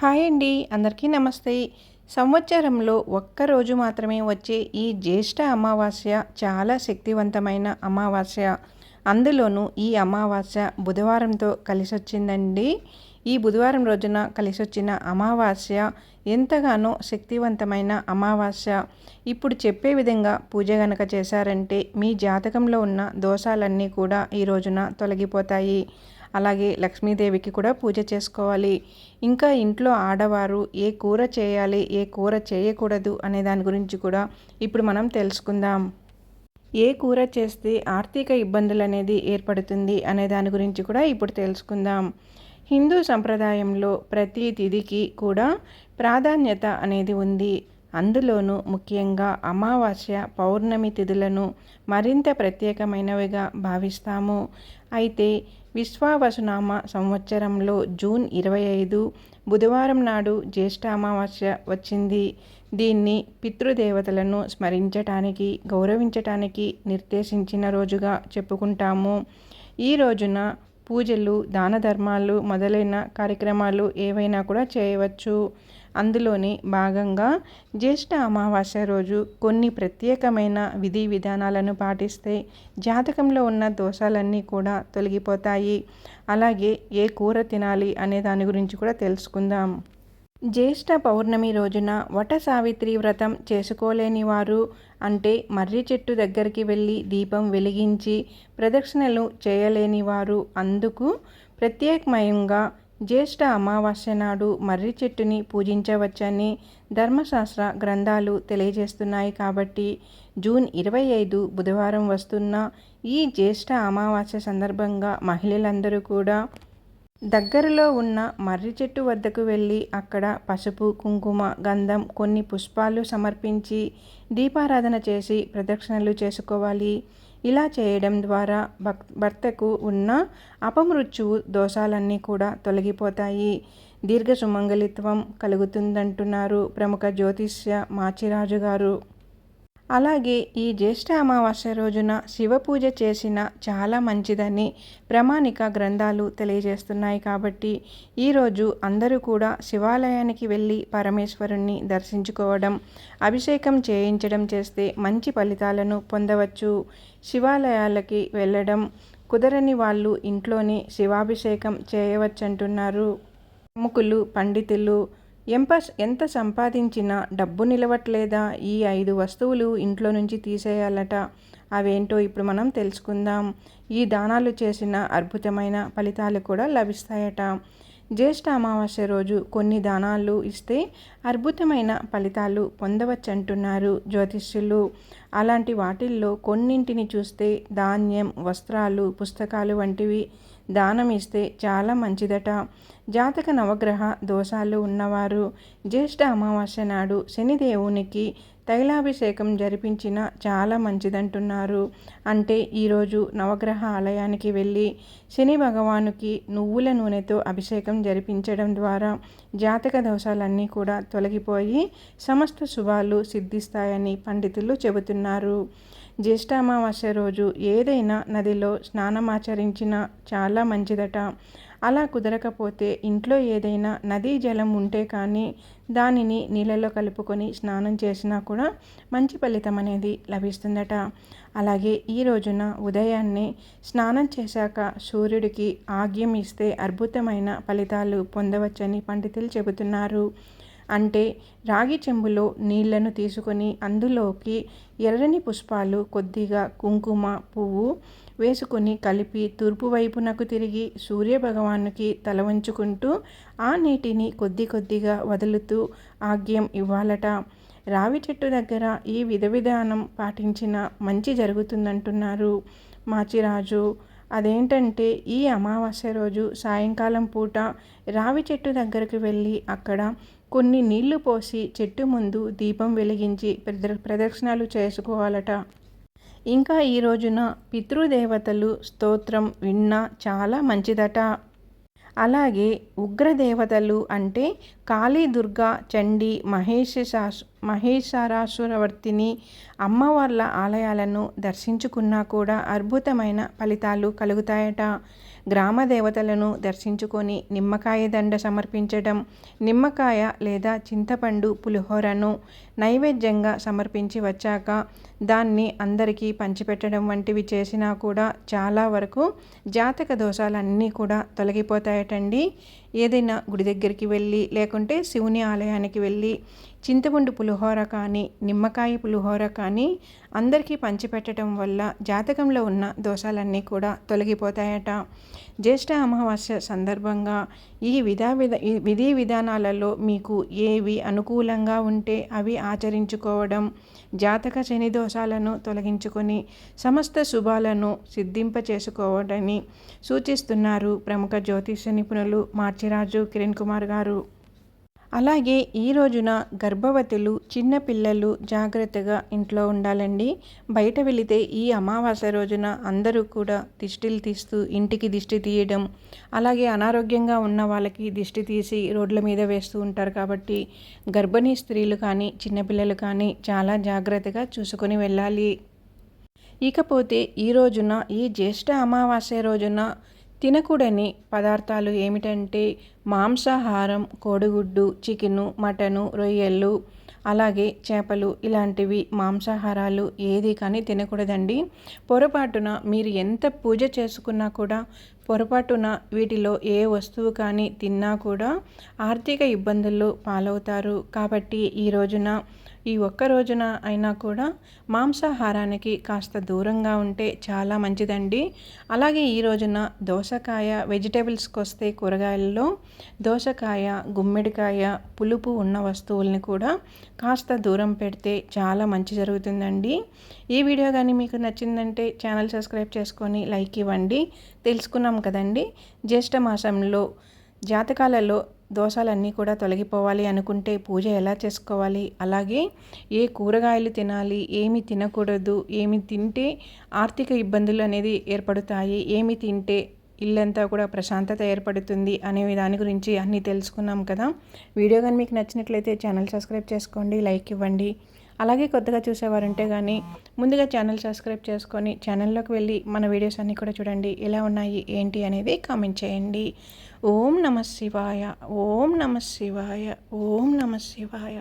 Hi అండి అందరికీ నమస్తే. సంవత్సరంలో ఒక్కరోజు మాత్రమే వచ్చే ఈ జ్యేష్ఠ అమావాస్య చాలా శక్తివంతమైన అమావాస్య. అందులోనూ ఈ అమావాస్య బుధవారంతో కలిసొచ్చిందండి. ఈ బుధవారం రోజున కలిసి వచ్చిన అమావాస్య ఎంతగానో శక్తివంతమైన అమావాస్య. ఇప్పుడు చెప్పే విధంగా పూజ గనక చేశారంటే మీ జాతకంలో ఉన్న దోషాలన్నీ కూడా ఈ రోజున తొలగిపోతాయి. అలాగే లక్ష్మీదేవికి కూడా పూజ చేసుకోవాలి. ఇంకా ఇంట్లో ఆడవారు ఏ కూర చేయాలి ఏ కూర చేయకూడదు అనే దాని గురించి కూడా ఇప్పుడు మనం తెలుసుకుందాం. ఏ కూర చేస్తే ఆర్థిక ఇబ్బందులు అనేది ఏర్పడుతుంది అనే దాని గురించి కూడా ఇప్పుడు తెలుసుకుందాం. హిందూ సంప్రదాయంలో ప్రతి తిథికి కూడా ప్రాధాన్యత అనేది ఉంది. అందులోనూ ముఖ్యంగా అమావాస్య పౌర్ణమి తిథులను మరింత ప్రత్యేకమైనవిగా భావిస్తాము. అయితే విశ్వావసునామ సంవత్సరంలో జూన్ ఇరవై ఐదు బుధవారం నాడు జ్యేష్ఠ అమావాస్య వచ్చింది. దీన్ని పితృదేవతలను స్మరించటానికి గౌరవించటానికి నిర్దేశించిన రోజుగా చెప్పుకుంటాము. ఈ రోజున పూజలు దాన ధర్మాలు మొదలైన కార్యక్రమాలు ఏవైనా కూడా చేయవచ్చు. అందులోని భాగంగా జ్యేష్ఠ అమావాస్య రోజు కొన్ని ప్రత్యేకమైన విధి విధానాలను పాటిస్తే జాతకంలో ఉన్న దోషాలన్నీ కూడా తొలగిపోతాయి. అలాగే ఏ కూర తినాలి అనే దాని గురించి కూడా తెలుసుకుందాం. జ్యేష్ఠ పౌర్ణమి రోజున వట సావిత్రి వ్రతం చేసుకోలేని వారు అంటే మర్రి చెట్టు దగ్గరికి వెళ్ళి దీపం వెలిగించి ప్రదక్షిణలు చేయలేని వారు అందుకు ప్రత్యేకమయంగా జ్యేష్ఠ అమావాస్య నాడు మర్రి చెట్టుని పూజించవచ్చని ధర్మశాస్త్ర గ్రంథాలు తెలియజేస్తున్నాయి కాబట్టి జూన్ ఇరవై ఐదు బుధవారం వస్తున్న ఈ జ్యేష్ఠ అమావాస్య సందర్భంగా మహిళలందరూ కూడా దగ్గరలో ఉన్న మర్రి చెట్టు వద్దకు వెళ్ళి అక్కడ పసుపు కుంకుమ గంధం కొన్ని పుష్పాలు సమర్పించి దీపారాధన చేసి ప్రదక్షిణలు చేసుకోవాలి. ఇలా చేయడం ద్వారా భక్ భర్తకు ఉన్న అపమృత్యువు దోషాలన్నీ కూడా తొలగిపోతాయి. దీర్ఘ సుమంగళిత్వం కలుగుతుందంటున్నారు ప్రముఖ జ్యోతిష్య మాచిరాజు గారు అలాగే ఈ జ్యేష్ఠ అమావాస్య రోజున శివ పూజ చేసిన చాలా మంచిదని ప్రామాణిక గ్రంథాలు తెలియజేస్తున్నాయి కాబట్టి ఈరోజు అందరూ కూడా శివాలయానికి వెళ్ళి పరమేశ్వరుణ్ణి దర్శించుకోవడం అభిషేకం చేయించడం చేస్తే మంచి ఫలితాలను పొందవచ్చు. శివాలయాలకి వెళ్ళడం కుదరని వాళ్ళు ఇంట్లోనే శివాభిషేకం చేయవచ్చంటున్నారు. ప్రముఖులు పండితులు ఎంప ఎంత సంపాదించినా డబ్బు నిలవట్లేదా? ఈ ఐదు వస్తువులు ఇంట్లో నుంచి తీసేయాలట. అవేంటో ఇప్పుడు మనం తెలుసుకుందాం. ఈ దానాలు చేసిన అద్భుతమైన ఫలితాలు కూడా లభిస్తాయట. జ్యేష్ఠ అమావాస్య రోజు కొన్ని దానాలు ఇస్తే అద్భుతమైన ఫలితాలు పొందవచ్చంటున్నారు జ్యోతిష్యులు. అలాంటి వాటిల్లో కొన్నింటిని చూస్తే ధాన్యం వస్త్రాలు పుస్తకాలు వంటివి దానం ఇస్తే చాలా మంచిదట. జాతక నవగ్రహ దోషాలు ఉన్నవారు జ్యేష్ఠ అమావాస్య నాడు శనిదేవునికి తైలాభిషేకం జరిపించిన చాలా మంచిదంటున్నారు. అంటే ఈరోజు నవగ్రహ ఆలయానికి వెళ్ళి శని భగవానుకి నువ్వుల నూనెతో అభిషేకం జరిపించడం ద్వారా జాతక దోషాలన్నీ కూడా తొలగిపోయి సమస్త శుభాలు సిద్ధిస్తాయని పండితులు చెబుతున్నారు. జ్యేష్ఠామావాస్య రోజు ఏదైనా నదిలో స్నానమాచరించినా చాలా మంచిదట. అలా కుదరకపోతే ఇంట్లో ఏదైనా నదీ జలం ఉంటే కానీ దానిని నీళ్ళలో కలుపుకొని స్నానం చేసినా కూడా మంచి ఫలితం అనేది లభిస్తుందట. అలాగే ఈ రోజున ఉదయాన్నే స్నానం చేశాక సూర్యుడికి ఆగ్యం ఇస్తే అద్భుతమైన ఫలితాలు పొందవచ్చని పండితులు చెబుతున్నారు. అంటే రాగి చెంబులో నీళ్ళను తీసుకొని అందులోకి ఎర్రని పుష్పాలు కొద్దిగా కుంకుమ పువ్వు వేసుకొని కలిపి తూర్పు వైపునకు తిరిగి సూర్యభగవానుకి తల వంచుకుంటూ ఆ నీటిని కొద్ది కొద్దిగా వదులుతూ ఆగ్యం ఇవ్వాలట. రావి చెట్టు దగ్గర ఈ విధ విధానం పాటించిన మంచి జరుగుతుందంటున్నారు మాచిరాజు. అదేంటంటే ఈ అమావాస్య రోజు సాయంకాలం పూట రావి చెట్టు దగ్గరకు వెళ్ళి అక్కడ కొన్ని నీళ్ళు పోసి చెట్టు ముందు దీపం వెలిగించి ప్రదక్షిణాలు చేసుకోవాలట. ఇంకా ఈ రోజున పితృదేవతలు స్తోత్రం విన్నా చాలా మంచిదట. అలాగే ఉగ్రదేవతలు అంటే కాళీ దుర్గా చండీ మహేష మహేశ్వరాసురవర్తిని అమ్మవార్ల ఆలయాలను దర్శించుకున్నా కూడా అద్భుతమైన ఫలితాలు కలుగుతాయట. గ్రామ దేవతలను దర్శించుకొని నిమ్మకాయ దండ సమర్పించడం నిమ్మకాయ లేదా చింతపండు పులిహోరను నైవేద్యంగా సమర్పించి వచ్చాక దాన్ని అందరికీ పంచిపెట్టడం వంటివి చేసినా కూడా చాలా వరకు జాతక దోషాలన్నీ కూడా తొలగిపోతాయటండి. ఏదైనా గుడి దగ్గరికి వెళ్ళి లేకుంటే శివుని ఆలయానికి వెళ్ళి చింతపండు పులిహోర కానీ నిమ్మకాయ పులిహోర కానీ అందరికీ పంచిపెట్టడం వల్ల జాతకంలో ఉన్న దోషాలన్నీ కూడా తొలగిపోతాయట. జ్యేష్ఠ అమావాస్య సందర్భంగా ఈ విధా విధ విధి విధానాలలో మీకు ఏవి అనుకూలంగా ఉంటే అవి ఆచరించుకోవడం జాతక శని దోషాలను తొలగించుకొని సమస్త శుభాలను సిద్ధింప చేసుకోవడని సూచిస్తున్నారు ప్రముఖ జ్యోతిష నిపుణులు మార్చి మార్చిరాజు కిరణ్ కుమార్ గారు. అలాగే ఈ రోజున గర్భవతులు చిన్నపిల్లలు జాగ్రత్తగా ఇంట్లో ఉండాలండి. బయట వెళితే ఈ అమావాస్య రోజున అందరూ కూడా దిష్టిలు తీస్తూ ఇంటికి దిష్టి తీయడం అలాగే అనారోగ్యంగా ఉన్న వాళ్ళకి దిష్టి తీసి రోడ్ల మీద వేస్తూ ఉంటారు కాబట్టి గర్భిణీ స్త్రీలు కానీ చిన్నపిల్లలు కానీ చాలా జాగ్రత్తగా చూసుకొని వెళ్ళాలి. ఇకపోతే ఈ రోజున ఈ జ్యేష్ఠ అమావాస్య రోజున తినకూడని పదార్థాలు ఏమిటంటే మాంసాహారం కోడిగుడ్డు చికెను మటను రొయ్యలు అలాగే చేపలు ఇలాంటివి మాంసాహారాలు ఏది కానీ తినకూడదండి. పొరపాటున మీరు ఎంత పూజ చేసుకున్నా కూడా పొరపాటున వీటిలో ఏ వస్తువు కానీ తిన్నా కూడా ఆర్థిక ఇబ్బందుల్లో పాలవుతారు. కాబట్టి ఈ రోజున ఈ ఒక్క రోజున అయినా కూడా మాంసాహారానికి కాస్త దూరంగా ఉంటే చాలా మంచిదండి. అలాగే ఈ రోజున దోసకాయ వెజిటేబుల్స్కి వస్తే కూరగాయల్లో దోసకాయ గుమ్మిడికాయ పులుపు ఉన్న వస్తువుల్ని కూడా కాస్త దూరం పెడితే చాలా మంచి జరుగుతుందండి. ఈ వీడియో కానీ మీకు నచ్చిందంటే ఛానల్ సబ్స్క్రైబ్ చేసుకొని లైక్ ఇవ్వండి. తెలుసుకున్నాం కదండి. జ్యేష్ఠ మాసంలో జాతకాలలో దోషాలన్నీ కూడా తొలగిపోవాలి అనుకుంటే పూజ ఎలా చేసుకోవాలి? అలాగే ఏ కూరగాయలు తినాలి? ఏమి తినకూడదు? ఏమి తింటే ఆర్థిక ఇబ్బందులు అనేది ఏర్పడుతాయి? ఏమి తింటే ఇల్లంతా కూడా ప్రశాంతత ఏర్పడుతుంది అనే దాని గురించి అన్నీ తెలుసుకున్నాం కదా. వీడియో కానీ మీకు నచ్చినట్లయితే ఛానల్ సబ్స్క్రైబ్ చేసుకోండి లైక్ ఇవ్వండి. అలాగే కొత్తగా చూసేవారంటే కానీ ముందుగా ఛానల్ సబ్స్క్రైబ్ చేసుకొని ఛానల్లోకి వెళ్ళి మన వీడియోస్ అన్నీ కూడా చూడండి. ఎలా ఉన్నాయి? ఏంటి? అనేది కామెంట్ చేయండి. ఓం నమ శివాయ. ఓం నమ శివాయ. ఓం నమ శివాయ.